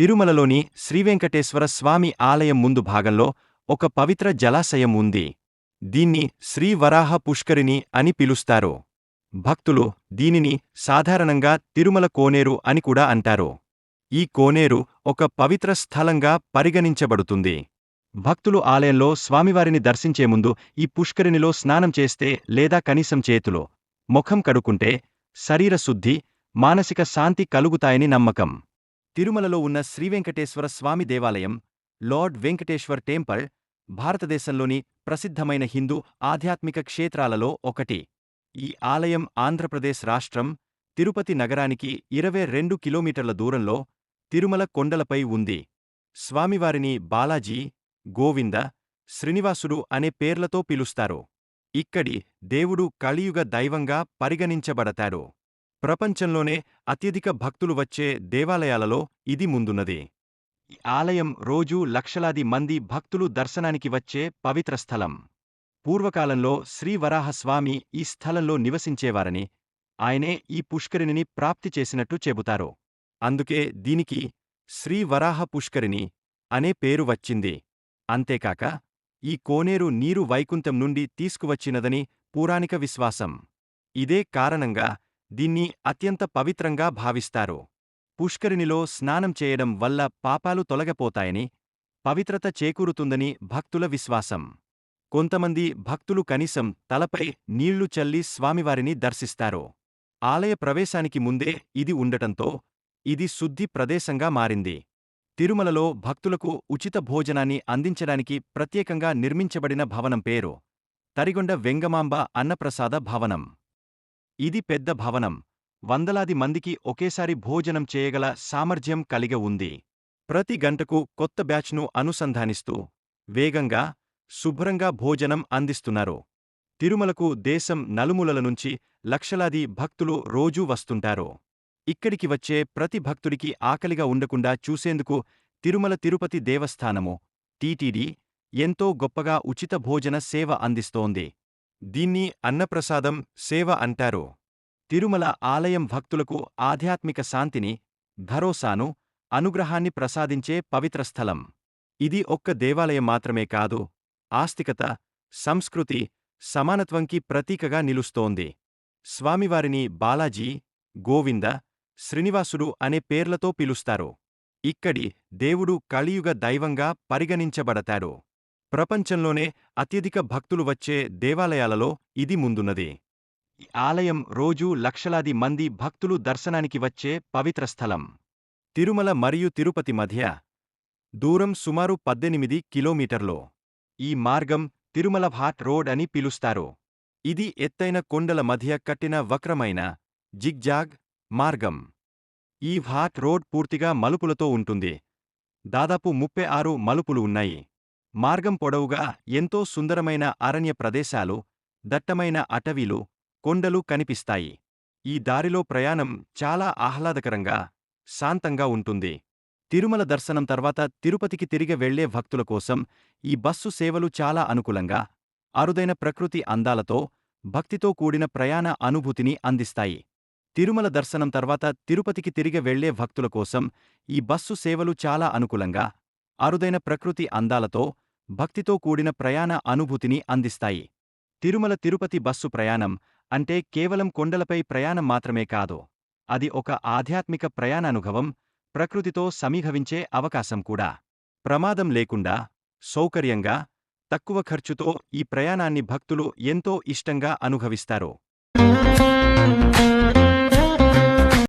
తిరుమలలోని శ్రీవెంకటేశ్వర స్వామి ఆలయం ముందు భాగంలో ఒక పవిత్ర జలాశయం ఉంది. దీన్ని శ్రీవరాహ పుష్కరిణి అని పిలుస్తారు. భక్తులు దీనిని సాధారణంగా తిరుమల కోనేరు అని కూడా అంటారు. ఈ కోనేరు ఒక పవిత్ర స్థలంగా పరిగణించబడుతుంది. భక్తులు ఆలయంలో స్వామివారిని దర్శించే ముందు ఈ పుష్కరిణిలో స్నానం చేస్తే లేదా కనీసం చేతులో ముఖం కడుకుంటే శరీర శుద్ధి మానసిక శాంతి కలుగుతాయని నమ్మకం. తిరుమలలో ఉన్న శ్రీవెంకటేశ్వర స్వామి దేవాలయం లార్డ్ వెంకటేశ్వర్ టెంపుల్ భారతదేశంలోని ప్రసిద్ధమైన హిందూ ఆధ్యాత్మిక క్షేత్రాలలో ఒకటి. ఈ ఆలయం ఆంధ్రప్రదేశ్ రాష్ట్రం తిరుపతి నగరానికి ఇరవై రెండు కిలోమీటర్ల దూరంలో తిరుమల కొండలపై ఉంది. స్వామివారిని బాలాజీ గోవింద శ్రీనివాసుడు అనే పేర్లతో పిలుస్తారు. ఇక్కడి దేవుడు కలియుగ దైవంగా పరిగణించబడతాడు. ప్రపంచంలోనే అత్యధిక భక్తులు వచ్చే దేవాలయాలలో ఇది ముందున్నది. ఈ ఆలయం రోజూ లక్షలాది మంది భక్తులు దర్శనానికి వచ్చే పవిత్ర స్థలం. పూర్వకాలంలో శ్రీవరాహస్వామి ఈ స్థలంలో నివసించేవారని ఆయనే ఈ పుష్కరిణిని ప్రాప్తి చేసినట్టు చెబుతారు. అందుకే దీనికి శ్రీవరాహ పుష్కరిణి అనే పేరు వచ్చింది. అంతేకాక ఈ కోనేరు నీరు వైకుంఠం నుండి తీసుకువచ్చినదని పూరాణిక విశ్వాసం. ఇదే కారణంగా దీన్ని అత్యంత పవిత్రంగా భావిస్తారు. పుష్కరిణిలో స్నానం చేయడం వల్ల పాపాలు తొలగపోతాయని పవిత్రత చేకూరుతుందని భక్తుల విశ్వాసం. కొంతమంది భక్తులు కనీసం తలపై నీళ్ళు చల్లి స్వామివారిని దర్శిస్తారు. ఆలయ ప్రవేశానికి ముందే ఇది ఉండటంతో ఇది శుద్ధి ప్రదేశంగా మారింది. తిరుమలలో భక్తులకు ఉచిత భోజనాన్ని అందించడానికి ప్రత్యేకంగా నిర్మించబడిన భవనం పేరు తరిగొండ వెంగమాంబ అన్నప్రసాద భవనం. ఇది పెద్ద భవనం. వందలాది మందికి ఒకేసారి భోజనం చేయగల సామర్థ్యం కలిగి ఉంది. ప్రతి గంటకు కొత్త బ్యాచ్ను అనుసంధానిస్తూ వేగంగా శుభ్రంగా భోజనం అందిస్తున్నారు. తిరుమలకు దేశం నలుమూలల నుంచి లక్షలాది భక్తులు రోజూ వస్తుంటారు. ఇక్కడికి వచ్చే ప్రతి భక్తుడికి ఆకలిగా ఉండకుండా చూసేందుకు తిరుమల తిరుపతి దేవస్థానము టీటీడీ ఎంతో గొప్పగా ఉచిత భోజన సేవ అందిస్తోంది. దీన్ని అన్నప్రసాదం సేవ అంటారు. తిరుమల ఆలయం భక్తులకు ఆధ్యాత్మిక శాంతిని భరోసాను అనుగ్రహాన్ని ప్రసాదించే పవిత్ర స్థలం. ఇది ఒక్క దేవాలయం మాత్రమే కాదు ఆస్తికత సంస్కృతి సమానత్వంకి ప్రతీకగా నిలుస్తోంది. స్వామివారిని బాలాజీ గోవింద శ్రీనివాసుడు అనే పేర్లతో పిలుస్తారు. ఇక్కడి దేవుడు కలియుగ దైవంగా పరిగణించబడతాడు. ప్రపంచంలోనే అత్యధిక భక్తులు వచ్చే దేవాలయాలలో ఇది ముందున్నది. ఈ ఆలయం రోజూ లక్షలాది మంది భక్తులు దర్శనానికి వచ్చే పవిత్ర స్థలం. తిరుమల మరియు తిరుపతి మధ్య దూరం సుమారు పద్దెనిమిది కిలోమీటర్లో. ఈ మార్గం తిరుమల ఘాట్ రోడ్ అని పిలుస్తారు. ఇది ఎత్తైన కొండల మధ్య కట్టిన వక్రమైన జిగ్జాగ్ మార్గం. ఈ ఘాట్ రోడ్ పూర్తిగా మలుపులతో ఉంటుంది. దాదాపు ముప్పై ఆరు మలుపులు ఉన్నాయి. మార్గం పొడవుగా ఎంతో సుందరమైన అరణ్య ప్రదేశాలు దట్టమైన అటవీలు కొండలు కనిపిస్తాయి. ఈ దారిలో ప్రయాణం చాలా ఆహ్లాదకరంగా శాంతంగా ఉంటుంది. తిరుమల దర్శనం తర్వాత తిరుపతికి తిరిగి వెళ్ళే భక్తుల కోసం ఈ బస్సు సేవలు చాలా అనుకూలంగా అరుదైన ప్రకృతి అందాలతో భక్తితో కూడిన ప్రయాణ అనుభూతిని అందిస్తాయి. తిరుమల దర్శనం తర్వాత తిరుపతికి తిరిగి వెళ్ళే భక్తుల కోసం ఈ బస్సు సేవలు చాలా అనుకూలంగా అరుదైన ప్రకృతి అందాలతో భక్తితో కూడిన ప్రయాణ అనుభూతిని అందిస్తాయి. తిరుమల తిరుపతి బస్సు ప్రయాణం అంటే కేవలం కొండలపై ప్రయాణం మాత్రమే కాదు అది ఒక ఆధ్యాత్మిక ప్రయాణానుభవం ప్రకృతితో సమీభవించే అవకాశం కూడా. ప్రమాదం లేకుండా సౌకర్యంగా తక్కువ ఖర్చుతో ఈ ప్రయాణాన్ని భక్తులు ఎంతో ఇష్టంగా అనుభవిస్తారు.